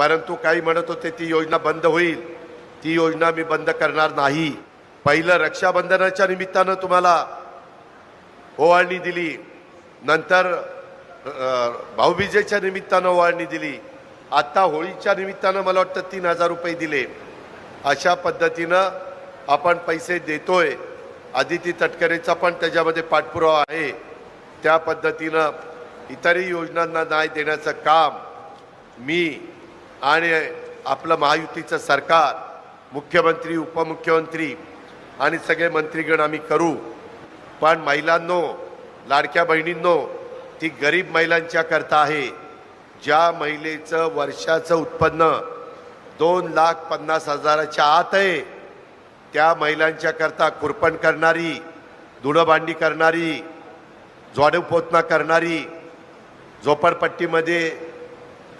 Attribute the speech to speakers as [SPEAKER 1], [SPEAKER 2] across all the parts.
[SPEAKER 1] परंतु काही म्हणत होते ती योजना बंद होईल. ती योजना मी बंद करणार नाही. पहिलं रक्षाबंधनाच्या निमित्तानं तुम्हाला ओवाळणी दिली. नंतर भाऊबीजेच्या निमित्तानं ओवाळणी दिली. आत्ता होळीच्या निमित्तानं मला वाटतं तीन हजार रुपये दिले. अशा पद्धतीनं आपण पैसे देतोय. आदिती तटकरेचा पण त्याच्यामध्ये पाठपुरावा आहे. त्या पद्धतीनं इतरही योजनांना न्याय देण्याचं काम मी आणि आपलं महायुतीचं सरकार मुख्यमंत्री उपमुख्यमंत्री आणि सगळे मंत्रीगण आम्ही करू. पण महिलांनो लाडक्या बहिणींनो ती गरीब महिलांच्या करता आहे. ज्या महिलेचं वर्षाचं उत्पन्न दोन लाख पन्नास हजाराच्या आत आहे त्या महिलांच्या करता कुरपण करणारी धुणंभांडी करणारी पोतना करणारी झोपडपट्टीमध्ये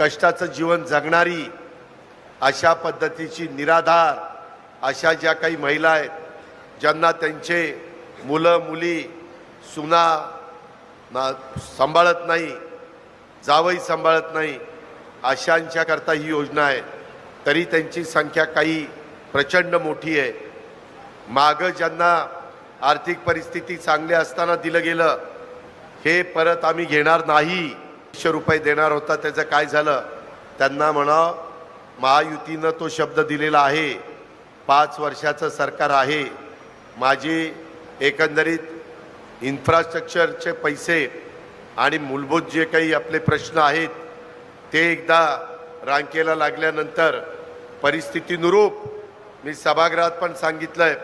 [SPEAKER 1] कष्टाचं जीवन जगणारी अशा पद्धतीची निराधार अशा ज्या काही महिला आहेत ज्यांना त्यांचे मुलं मुली सुना ना सांभाळत नाही जावई सांभाळत नाही अशांच्याकरता ही योजना आहे. तरी त्यांची संख्या काही प्रचंड मोठी आहे. मागं ज्यांना आर्थिक परिस्थिती चांगली असताना दिलं गेलं हे परत आम्ही घेणार नाही. एकशे रुपये देणार होता त्याचं काय झालं? त्यांना म्हणा महायुतीनं तो शब्द दिलेला आहे पाच वर्षाचं सरकार आहे माझी एकंदरीत इन्फ्रास्ट्रक्चरचे पैसे आणि मूलभूत जे काही आपले प्रश्न आहेत ते एकदा रांकेला लागल्यानंतर परिस्थितीनुरूप मी सभागृहात पण सांगितलंय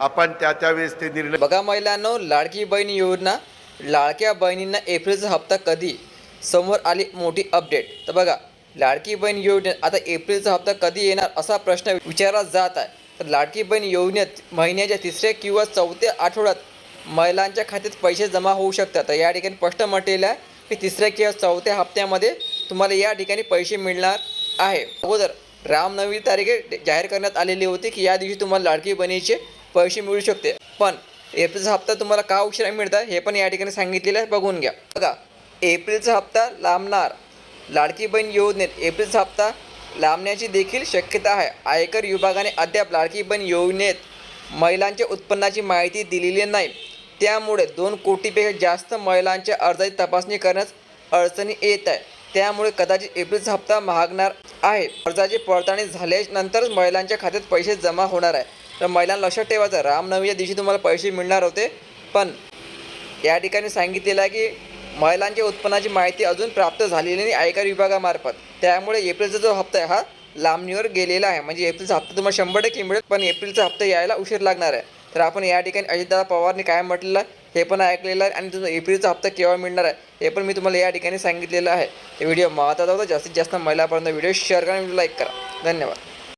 [SPEAKER 1] आपण त्या त्यावेळेस ते निर्णय
[SPEAKER 2] बघा महिलांनो लाडकी बहीण योजना लाडक्या बहिणींना एप्रिलचा हप्ता कधी? समोर आली मोठी अपडेट तर बघा लाडकी बहीण योजनेत आता एप्रिलचा हप्ता कधी येणार असा प्रश्न विचारला जात आहे. तर लाडकी बहीण योजनेत महिन्याच्या तिसऱ्या किंवा चौथ्या आठवड्यात महिलांच्या खात्यात पैसे जमा होऊ शकतात. तर या ठिकाणी स्पष्ट म्हटलेलं आहे की तिसऱ्या किंवा चौथ्या हप्त्यामध्ये तुम्हाला या ठिकाणी पैसे मिळणार आहे. अगोदर रामनवमी तारीख जाहीर करण्यात आलेली होती की या दिवशी तुम्हाला लाडकी बहिणीचे पैसे मिळू शकते. पण एप्रिलचा हप्ता तुम्हाला का उशिरा मिळतात हे पण या ठिकाणी सांगितलेलं आहे. बघून घ्या. बघा एप्रिलचा हप्ता लांबणार. लाडकी बहीण योजनेत एप्रिलचा हप्ता लांबण्याची देखील शक्यता आहे. आयकर विभागाने अद्याप लाडकी बहीण योजनेत महिलांच्या उत्पन्नाची माहिती दिलेली नाही. त्यामुळे दोन कोटीपेक्षा जास्त महिलांच्या अर्जाची तपासणी करण्यास अडचणी येत आहे. त्यामुळे कदाचित एप्रिलचा हप्ता महागणार आहे. अर्जाची पडताळणी झाल्यानंतरच महिलांच्या खात्यात पैसे जमा होणार आहे. तर महिलांना लक्षात ठेवायचं रामनवमीच्या दिवशी तुम्हाला पैसे मिळणार होते. पण या ठिकाणी सांगितलेलं आहे की महिलांच्या उत्पन्नाची माहिती अजून प्राप्त झालेली नाही आयकर विभागामार्फत. त्यामुळे एप्रिलचा जो हप्ता आहे हा लांबणीवर गेलेला आहे. म्हणजे एप्रिलचा हप्ता तुम्हाला शंभर टक्के मिळेल पण एप्रिलचा हप्ता यायला उशीर लागणार आहे. तर आपण या ठिकाणी अजितदादा पवारने काय म्हटलेलं आहे हे पण ऐकलेलं आहे आणि तुमचा एप्रिलचा हप्ता केव्हा मिळणार आहे हे पण मी तुम्हाला या ठिकाणी सांगितलेलं आहे. हे व्हिडिओ महत्त्वाचा होता. जास्तीत जास्त महिलापर्यंत व्हिडिओ शेअर करा आणि लाईक करा. धन्यवाद.